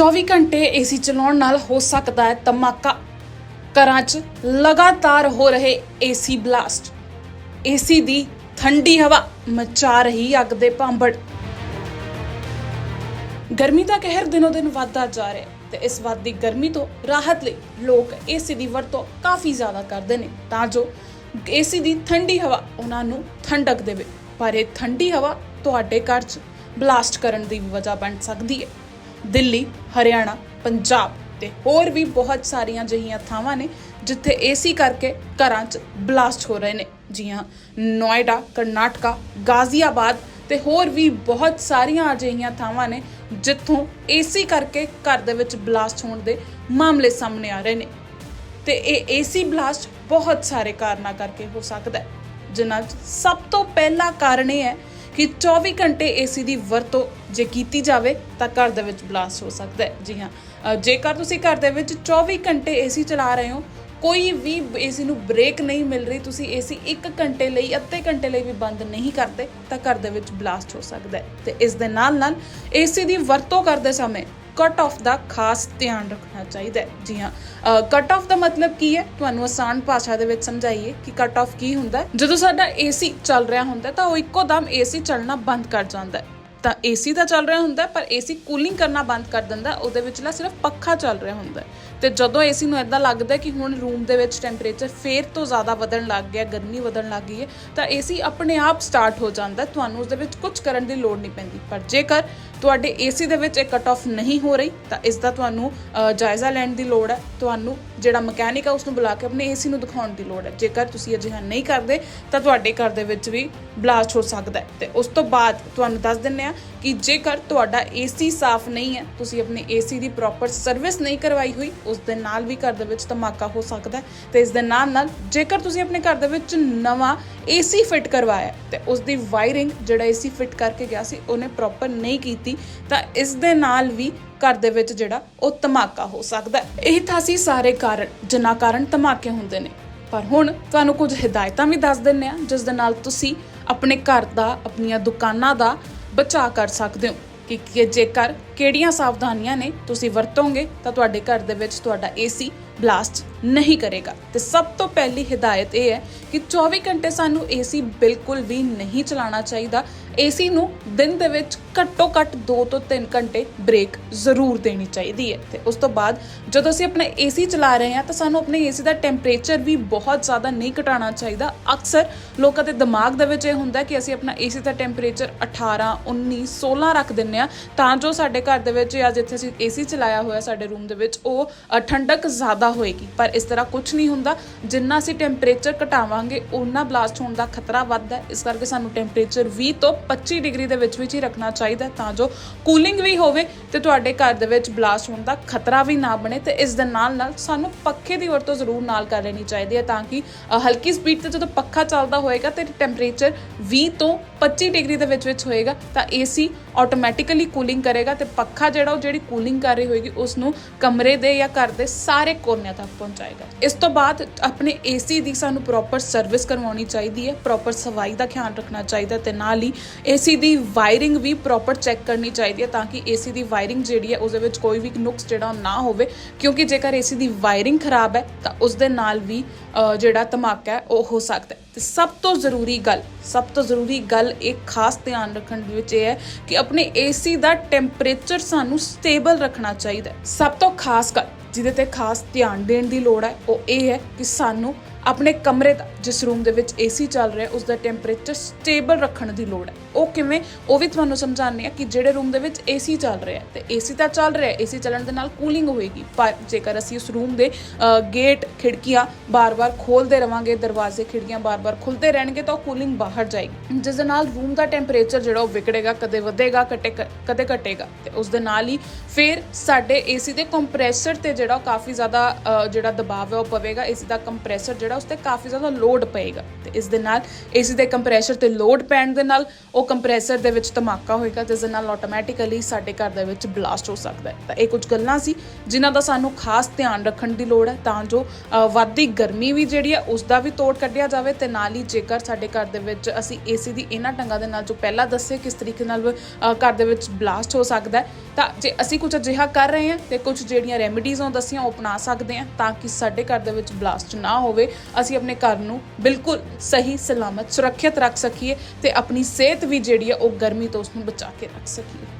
24 ਘੰਟੇ ਏਸੀ ਚਲਾਉਣ ਨਾਲ ਹੋ ਸਕਦਾ ਹੈ ਧਮਾਕਾ। ਘਰਾਂ 'ਚ ਲਗਾਤਾਰ ਹੋ ਰਹੇ ਏਸੀ ਬਲਾਸਟ। ਏਸੀ ਦੀ ਠੰਡੀ ਹਵਾ ਮਚਾ ਰਹੀ ਅੱਗ ਦੇ ਭਾਂਬੜ। ਗਰਮੀ ਦਾ ਕਹਿਰ ਦਿਨੋ ਦਿਨ ਵੱਧਦਾ ਜਾ ਰਿਹਾ ਹੈ ਤੇ ਇਸ ਵੱਧਦੀ ਗਰਮੀ ਤੋਂ ਰਾਹਤ ਲਈ ਲੋਕ ਏਸੀ ਦੀ ਵਰਤੋਂ ਕਾਫੀ ਜ਼ਿਆਦਾ ਕਰਦੇ ਨੇ ਤਾਂ ਜੋ ਏਸੀ ਦੀ ਠੰਡੀ ਹਵਾ ਉਹਨਾਂ ਨੂੰ ਠੰਡਕ ਦੇਵੇ। ਪਰ ਇਹ ਠੰਡੀ ਹਵਾ ਤੁਹਾਡੇ ਘਰ 'ਚ ਬਲਾਸਟ ਕਰਨ ਦੀ ਵਜ੍ਹਾ ਬਣ ਸਕਦੀ ਹੈ। ਦਿੱਲੀ, ਹਰਿਆਣਾ, ਪੰਜਾਬ ਤੇ ਹੋਰ ਵੀ ਬਹੁਤ ਸਾਰੀਆਂ ਅਜਿਹੀਆਂ ਥਾਵਾਂ ਨੇ ਜਿੱਥੇ ਏਸੀ ਕਰਕੇ ਘਰਾਂ 'ਚ ਬਲਾਸਟ ਹੋ ਰਹੇ ਨੇ। ਜੀ ਹਾਂ ਨੋਇਡਾ, ਕਰਨਾਟਕਾ, ਗਾਜ਼ੀਆਬਾਦ ਤੇ ਹੋਰ ਵੀ ਬਹੁਤ ਸਾਰੀਆਂ ਅਜਿਹੀਆਂ ਥਾਵਾਂ ਨੇ ਜਿੱਥੋਂ ਏਸੀ ਕਰਕੇ ਘਰ ਦੇ ਵਿੱਚ ਬਲਾਸਟ ਹੋਣ ਦੇ ਮਾਮਲੇ ਸਾਹਮਣੇ ਆ ਰਹੇ ਨੇ। ਤੇ ਇਹ ਏਸੀ ਬਲਾਸਟ ਬਹੁਤ ਸਾਰੇ ਕਾਰਨਾਂ ਕਰਕੇ ਹੋ ਸਕਦਾ ਹੈ। ਜਿਨ੍ਹਾਂ 'ਚ ਸਭ ਤੋਂ ਪਹਿਲਾ ਕਾਰਨ ਇਹ ਹੈ ਕਿ 24 ਘੰਟੇ ਏਸੀ ਦੀ ਵਰਤੋਂ ਜੇ ਕੀਤੀ ਜਾਵੇ ਤਾਂ ਘਰ ਦੇ ਵਿੱਚ ਬਲਾਸਟ ਹੋ ਸਕਦਾ ਹੈ। ਜੀ ਹਾਂ ਜੇਕਰ ਤੁਸੀਂ ਘਰ ਦੇ ਵਿੱਚ 24 ਘੰਟੇ ਏਸੀ ਚਲਾ ਰਹੇ ਹੋ, ਕੋਈ ਵੀ ਏਸੀ ਨੂੰ ਬ੍ਰੇਕ ਨਹੀਂ ਮਿਲ ਰਹੀ, ਤੁਸੀਂ ਏਸੀ 1 ਘੰਟੇ ਲਈ, ਅੱਧੇ ਘੰਟੇ ਲਈ ਵੀ ਬੰਦ ਨਹੀਂ ਕਰਦੇ, ਤਾਂ ਘਰ ਦੇ ਵਿੱਚ ਬਲਾਸਟ ਹੋ ਸਕਦਾ ਹੈ। ਤੇ ਇਸ ਦੇ ਨਾਲ ਨਾਲ ਏਸੀ ਦੀ ਵਰਤੋਂ ਕਰਦੇ ਸਮੇਂ ਕਟ ਆਫ ਦਾ ਖਾਸ ਧਿਆਨ ਰੱਖਣਾ ਚਾਹੀਦਾ ਹੈ। ਜੀ ਹਾਂ ਕਟ ਆਫ ਦਾ ਮਤਲਬ ਕੀ ਹੈ? ਤੁਹਾਨੂੰ ਆਸਾਨ ਭਾਸ਼ਾ ਦੇ ਵਿੱਚ ਸਮਝਾਈਏ ਕਿ ਕਟ ਆਫ ਕੀ ਹੁੰਦਾ ਜਦੋਂ ਸਾਡਾ ਏਸੀ ਚੱਲ ਰਿਹਾ ਹੁੰਦਾ ਤਾਂ ਉਹ ਇੱਕੋ ਦਮ ਏਸੀ ਚੱਲਣਾ ਬੰਦ ਕਰ ਜਾਂਦਾ ਹੈ। ਤਾਂ ਏਸੀ ਤਾਂ ਚੱਲ ਰਿਹਾ ਹੁੰਦਾ ਹੈ, ਪਰ ਏਸੀ ਕੂਲਿੰਗ ਕਰਨਾ ਬੰਦ ਕਰ ਦਿੰਦਾ ਹੈ। ਉਹਦੇ ਵਿਚਲਾ ਸਿਰਫ ਪੱਖਾ ਚੱਲ ਰਿਹਾ ਹੁੰਦਾ ਹੈ। ਤੇ ਜਦੋਂ ਏਸੀ ਨੂੰ ਇਦਾਂ ਲੱਗਦਾ ਕਿ ਹੁਣ ਰੂਮ ਦੇ ਵਿੱਚ ਟੈਂਪਰੇਚਰ ਫੇਰ ਤੋਂ ਜ਼ਿਆਦਾ ਵਧਣ ਲੱਗ ਗਿਆ ਗਰਮੀ ਵਧਣ ਲੱਗ ਗਈ ਹੈ ਤਾਂ ਏਸੀ ਆਪਣੇ ਆਪ ਸਟਾਰਟ ਹੋ ਜਾਂਦਾ ਤੁਹਾਨੂੰ ਉਸ ਦੇ ਵਿੱਚ ਕੁਝ ਕਰਨ ਦੀ ਲੋੜ ਨਹੀਂ ਪੈਂਦੀ। ਪਰ ਜੇਕਰ ਤੁਹਾਡੇ ਏਸੀ ਦੇ ਵਿੱਚ ਇਹ ਕਟ ਆਫ ਨਹੀਂ ਹੋ ਰਹੀ, ਤਾਂ ਇਸ ਦਾ ਤੁਹਾਨੂੰ ਜਾਇਜ਼ਾ ਲੈਣ ਦੀ ਲੋੜ ਹੈ। ਤੁਹਾਨੂੰ ਜਿਹੜਾ ਮਕੈਨਿਕ ਹੈ ਉਸ ਨੂੰ ਬੁਲਾ ਕੇ ਆਪਣੇ ਏਸੀ ਨੂੰ ਦਿਖਾਉਣ ਦੀ ਲੋੜ ਹੈ। ਜੇਕਰ ਤੁਸੀਂ ਅਜਿਹਾ ਨਹੀਂ ਕਰਦੇ, ਤਾਂ ਤੁਹਾਡੇ ਘਰ ਦੇ ਵਿੱਚ ਵੀ ਬਲਾਸਟ ਹੋ ਸਕਦਾ ਹੈ। ਤੇ ਉਸ ਤੋਂ ਬਾਅਦ ਤੁਹਾਨੂੰ ਦੱਸ ਦਿੰਨੇ ਆ ਕਿ ਜੇਕਰ ਤੁਹਾਡਾ ਏਸੀ ਸਾਫ਼ ਨਹੀਂ ਹੈ, ਤੁਸੀਂ ਆਪਣੇ ਏਸੀ ਦੀ ਪ੍ਰੋਪਰ ਸਰਵਿਸ ਨਹੀਂ ਕਰਵਾਈ ਹੋਈ, ਉਸ ਦੇ ਨਾਲ ਵੀ ਘਰ ਦੇ ਵਿੱਚ ਧਮਾਕਾ ਹੋ ਸਕਦਾ ਹੈ ਤੇ ਇਸ ਦੇ ਨਾਲ ਨਾਲ ਜੇਕਰ ਤੁਸੀਂ ਆਪਣੇ ਘਰ ਦੇ ਵਿੱਚ ਨਵਾਂ ਏਸੀ ਫਿੱਟ ਕਰਵਾਇਆ ਹੈ ਤੇ ਉਸ ਦੀ ਵਾਇਰਿੰਗ ਜਿਹੜਾ ਏਸੀ ਫਿੱਟ ਕਰਕੇ ਗਿਆ ਸੀ, ਉਹਨੇ ਪ੍ਰੋਪਰ ਨਹੀਂ ਕੀਤੀ, ਤਾਂ ਇਸ ਦੇ ਨਾਲ ਵੀ ਘਰ ਦੇ ਵਿੱਚ ਜਿਹੜਾ ਉਹ ਧਮਾਕਾ ਹੋ ਸਕਦਾ ਇਹ ਤਾਂ ਸੀ ਸਾਰੇ ਕਾਰਨ ਜਿਨ੍ਹਾਂ ਕਾਰਨ ਧਮਾਕੇ ਹੁੰਦੇ ਨੇ। ਪਰ ਹੁਣ ਤੁਹਾਨੂੰ ਕੁਝ ਹਦਾਇਤਾਂ ਵੀ ਦੱਸ ਦਿੰਨੇ ਆ ਜਿਸ ਦੇ ਨਾਲ ਤੁਸੀਂ ਆਪਣੇ ਘਰ ਦਾ, ਆਪਣੀਆਂ ਦੁਕਾਨਾਂ ਦਾ ਬਚਾਅ ਕਰ ਸਕਦੇ ਹੋ ਕਿ ਕਿ ਜੇਕਰ ਕਿਹੜੀਆਂ ਸਾਵਧਾਨੀਆਂ ਨੇ ਤੁਸੀਂ ਵਰਤੋਗੇ ਤਾਂ ਤੁਹਾਡੇ ਘਰ ਦੇ ਵਿੱਚ ਤੁਹਾਡਾ ਏਸੀ ਬਲਾਸਟ ਨਹੀਂ ਕਰੇਗਾ। ਤੇ ਸਭ ਤੋਂ ਪਹਿਲੀ ਹਦਾਇਤ ਇਹ ਹੈ ਕਿ 24 ਘੰਟੇ ਸਾਨੂੰ ਏਸੀ ਬਿਲਕੁਲ ਵੀ ਨਹੀਂ ਚਲਾਉਣਾ ਚਾਹੀਦਾ। ਏਸੀ ਨੂੰ ਦਿਨ ਦੇ ਵਿੱਚ ਘੱਟੋ ਘੱਟ 2 ਤੋਂ 3 ਘੰਟੇ ਬ੍ਰੇਕ ਜ਼ਰੂਰ ਦੇਣੀ ਚਾਹੀਦੀ ਹੈ। ਤੇ ਉਸ ਤੋਂ ਬਾਅਦ ਜਦੋਂ ਅਸੀਂ ਆਪਣਾ ਏਸੀ ਚਲਾ ਰਹੇ ਹਾਂ ਤਾਂ ਸਾਨੂੰ ਆਪਣੇ ਏਸੀ ਦਾ ਟੈਂਪਰੇਚਰ ਵੀ ਬਹੁਤ ਜ਼ਿਆਦਾ ਨਹੀਂ ਘਟਾਉਣਾ ਚਾਹੀਦਾ। ਅਕਸਰ ਲੋਕਾਂ ਦੇ ਦਿਮਾਗ ਦੇ ਵਿੱਚ ਇਹ ਹੁੰਦਾ ਕਿ ਅਸੀਂ ਆਪਣਾ ਏਸੀ ਦਾ ਟੈਂਪਰੇਚਰ 18 19 16 ਰੱਖ ਦਿੰਨੇ ਆ ਤਾਂ ਜੋ ਸਾਡੇ ਘਰ ਦੇ ਵਿੱਚ ਜਾਂ ਜਿੱਥੇ ਅਸੀਂ ਏਸੀ ਚਲਾਇਆ ਹੋਇਆ ਸਾਡੇ ਰੂਮ ਦੇ ਵਿੱਚ ਉਹ ਠੰਡਕ ਜ਼ਿਆਦਾ ਹੋਏਗੀ। ਪਰ ਇਸ ਤਰ੍ਹਾਂ ਕੁਝ ਨਹੀਂ ਹੁੰਦਾ। ਜਿੰਨਾ ਅਸੀਂ ਟੈਂਪਰੇਚਰ ਘਟਾਵਾਂਗੇ ਉਨਾ ਬਲਾਸਟ ਹੋਣ ਦਾ ਖਤਰਾ ਵੱਧਦਾ ਹੈ। ਇਸ ਕਰਕੇ ਸਾਨੂੰ ਟੈਂਪਰੇਚਰ 20 ਤੋਂ 25 ਡਿਗਰੀ ਦੇ ਵਿੱਚ ਵਿੱਚ ਹੀ ਰੱਖਣਾ ਚਾਹੀਦਾ ਤਾਂ ਜੋ ਕੂਲਿੰਗ ਵੀ ਹੋਵੇ ਤੇ ਤੁਹਾਡੇ ਘਰ ਦੇ ਵਿੱਚ ਬਲਾਸਟ ਹੋਣ ਦਾ ਖਤਰਾ ਵੀ ਨਾ ਬਣੇ ਤੇ ਇਸ ਦੇ ਨਾਲ ਨਾਲ ਸਾਨੂੰ ਪੱਖੇ ਦੀ ਵਰਤੋਂ ਜ਼ਰੂਰ ਨਾਲ ਕਰ ਲੈਣੀ ਚਾਹੀਦੀ ਹੈ, ਤਾਂ ਕਿ ਹਲਕੀ ਸਪੀਡ ਤੇ ਜਦੋਂ ਪੱਖਾ ਚੱਲਦਾ ਹੋਏਗਾ ਤੇ ਟੈਂਪਰੇਚਰ 20 ਤੋਂ 25 ਡਿਗਰੀ ਦੇ ਵਿੱਚ ਵਿੱਚ ਹੋਏਗਾ, ਤਾਂ ਏਸੀ ਆਟੋਮੈਟਿਕਲੀ ਕੂਲਿੰਗ ਕਰੇਗਾ ਤੇ ਪੱਖਾ ਜਿਹੜਾ ਉਹ ਜਿਹੜੀ ਕੂਲਿੰਗ ਕਰ ਰਹੀ ਹੋਏਗੀ ਉਸ ਨੂੰ ਕਮਰੇ ਦੇ ਜਾਂ ਘਰ ਦੇ ਸਾਰੇ ਕੋਨਿਆਂ ਤੱਕ ਪਹੁੰਚਾਏਗਾ। ਇਸ ਤੋਂ ਬਾਅਦ ਆਪਣੇ ਏਸੀ ਦੀ ਸਾਨੂੰ ਪ੍ਰੋਪਰ ਸਰਵਿਸ ਕਰਵਾਉਣੀ ਚਾਹੀਦੀ ਹੈ ਪ੍ਰੋਪਰ ਸਫ਼ਾਈ ਦਾ ਖਿਆਲ ਰੱਖਣਾ ਚਾਹੀਦਾ ਹੈ ਤੇ ਨਾਲ ਹੀ ਏਸੀ ਦੀ ਵਾਇਰਿੰਗ ਵੀ ਪ੍ਰੋਪਰ ਚੈੱਕ ਕਰਨੀ ਚਾਹੀਦੀ ਹੈ ਤਾਂ ਕਿ ਏਸੀ ਦੀ ਵਾਇਰਿੰਗ ਜਿਹੜੀ ਹੈ ਉਸ ਦੇ ਵਿੱਚ ਕੋਈ ਵੀ ਨੁਕਸ ਜਿਹੜਾ ਉਹ ਨਾ ਹੋਵੇ, ਕਿਉਂਕਿ ਜੇਕਰ ਏਸੀ ਦੀ ਵਾਇਰਿੰਗ ਖਰਾਬ ਹੈ, ਤਾਂ ਉਸ ਦੇ ਨਾਲ ਵੀ ਜਿਹੜਾ ਧਮਾਕਾ ਹੈ, ਉਹ ਹੋ ਸਕਦਾ ਹੈ। ਤੇ ਸਭ ਤੋਂ ਜ਼ਰੂਰੀ ਗੱਲ, ਸਭ ਤੋਂ ਜ਼ਰੂਰੀ ਗੱਲ ਇਹ ਖਾਸ ਧਿਆਨ ਰੱਖਣ ਦੇ ਵਿੱਚ ਇਹ ਹੈ ਕਿ ਆਪਣੇ ਏਸੀ ਦਾ ਟੈਂਪਰੇਚਰ ਸਾਨੂੰ ਸਟੇਬਲ ਰੱਖਣਾ ਚਾਹੀਦਾ ਸਭ ਤੋਂ ਖਾਸ ਗੱਲ, ਜਿਹਦੇ ਤੇ ਖਾਸ ਧਿਆਨ ਦੇਣ ਦੀ ਲੋੜ ਹੈ, ਉਹ ਇਹ ਹੈ ਕਿ ਸਾਨੂੰ ਆਪਣੇ ਕਮਰੇ ਦਾ ਜਿਸ ਰੂਮ ਦੇ ਵਿੱਚ ਏਸੀ ਚੱਲ ਰਿਹਾ ਉਸ ਦਾ ਟੈਂਪਰੇਚਰ ਸਟੇਬਲ ਰੱਖਣ ਦੀ ਲੋੜ ਹੈ। ਉਹ ਕਿਵੇਂ? ਉਹ ਵੀ ਤੁਹਾਨੂੰ ਸਮਝਾਉਂਦੇ ਆ ਕਿ ਜਿਹੜੇ ਰੂਮ ਦੇ ਵਿੱਚ ਏਸੀ ਚੱਲ ਰਿਹਾ ਹੈ, ਤੇ ਏਸੀ ਤਾਂ ਚੱਲ ਰਿਹਾ ਹੈ ਏਸੀ ਚੱਲਣ ਦੇ ਨਾਲ ਕੂਲਿੰਗ ਹੋਏਗੀ। ਪਰ ਜੇਕਰ ਅਸੀਂ ਉਸ ਰੂਮ ਦੇ ਗੇਟ ਖਿੜਕੀਆਂ ਬਾਰ-ਬਾਰ ਖੋਲਦੇ ਰਵਾਂਗੇ, ਦਰਵਾਜ਼ੇ, ਖਿੜਕੀਆਂ ਬਾਰ-ਬਾਰ ਖੁੱਲਦੇ ਰਹਿਣਗੇ, ਤਾਂ ਉਹ ਕੂਲਿੰਗ ਬਾਹਰ ਜਾਏਗੀ। ਜਿਸ ਦੇ ਨਾਲ ਰੂਮ ਦਾ ਟੈਂਪਰੇਚਰ ਜਿਹੜਾ ਉਹ ਵਿਗੜੇਗਾ, ਕਦੇ ਵਧੇਗਾ ਕਦੇ ਕਦੇ ਘਟੇਗਾ। ਤੇ ਉਸ ਦੇ ਨਾਲ ਹੀ ਫਿਰ ਸਾਡੇ ਏਸੀ ਦੇ ਕੰਪਰੈਸਰ ਤੇ ਜਿਹੜਾ ਉਹ ਕਾਫੀ ਜ਼ਿਆਦਾ ਜਿਹੜਾ ਦਬਾਅ ਹੈ, ਉਹ ਪਵੇਗਾ। ਏਸੀ ਦਾ ਕੰਪਰੈਸਰ ਜਿਹੜਾ ਉਸ ਤੇ ਕਾਫੀ ਜ਼ਿਆਦਾ ਲੋਡ ਪਏਗਾ। ਤੇ ਇਸ ਦੇ ਨਾਲ ਏਸੀ ਦੇ ਕੰਪਰੈਸ਼ਰ ਤੇ ਲੋਡ ਪੈਣ ਦੇ ਨਾਲ ਉਹ ਕੰਪਰੈਸਰ ਦੇ ਵਿੱਚ ਧਮਾਕਾ ਹੋਏਗਾ ਤੇ ਇਸ ਦੇ ਨਾਲ ਆਟੋਮੈਟਿਕਲੀ ਸਾਡੇ ਘਰ ਦੇ ਵਿੱਚ ਬਲਾਸਟ ਹੋ ਸਕਦਾ ਹੈ। ਤਾਂ ਇਹ ਕੁਝ ਗੱਲਾਂ ਸੀ ਜਿਨ੍ਹਾਂ ਦਾ ਸਾਨੂੰ ਖਾਸ ਧਿਆਨ ਰੱਖਣ ਦੀ ਲੋੜ ਹੈ ਤਾਂ ਜੋ ਅ, ਵੱਧਦੀ ਗਰਮੀ ਵੀ ਜਿਹੜੀ ਹੈ ਉਸ ਦਾ ਵੀ ਤੋੜ ਕੱਢਿਆ ਜਾਵੇ ਤੇ ਨਾਲ ਹੀ ਜੇਕਰ ਸਾਡੇ ਘਰ ਦੇ ਵਿੱਚ ਅਸੀਂ ਏਸੀ ਦੀ ਇਹਨਾਂ ਢੰਗਾਂ ਦੇ ਨਾਲ ਜੋ ਪਹਿਲਾਂ ਦੱਸੇ ਕਿਸ ਤਰੀਕੇ ਨਾਲ ਘਰ ਦੇ ਵਿੱਚ ਬਲਾਸਟ ਹੋ ਸਕਦਾ ਤਾਂ ਜੇ ਅਸੀਂ ਕੁਝ ਅਜਿਹਾ ਕਰ ਰਹੇ ਹਾਂ ਤੇ ਕੁਝ ਜਿਹੜੀਆਂ ਰੈਮੀਡੀਜ਼ ਉਹ ਦੱਸੀਆਂ ਉਹ ਅਪਣਾ ਸਕਦੇ ਹਾਂ ਤਾਂ ਕਿ ਸਾਡੇ ਘਰ ਦੇ ਵਿੱਚ ਬਲਾਸਟ ਨਾ ਹੋਵੇ ਅਸੀਂ ਆਪਣੇ ਘਰ ਨੂੰ ਬਿਲਕੁਲ ਸਹੀ, ਸਲਾਮਤ, ਸੁਰੱਖਿਅਤ ਰੱਖ ਸਕੀਏ ਤੇ ਆਪਣੀ ਸਿਹਤ ਵੀ ਜਿਹੜੀ ਹੈ ਉਹ ਗਰਮੀ ਤੋਂ ਉਸ ਨੂੰ ਬਚਾ ਕੇ ਰੱਖ ਸਕੀਏ।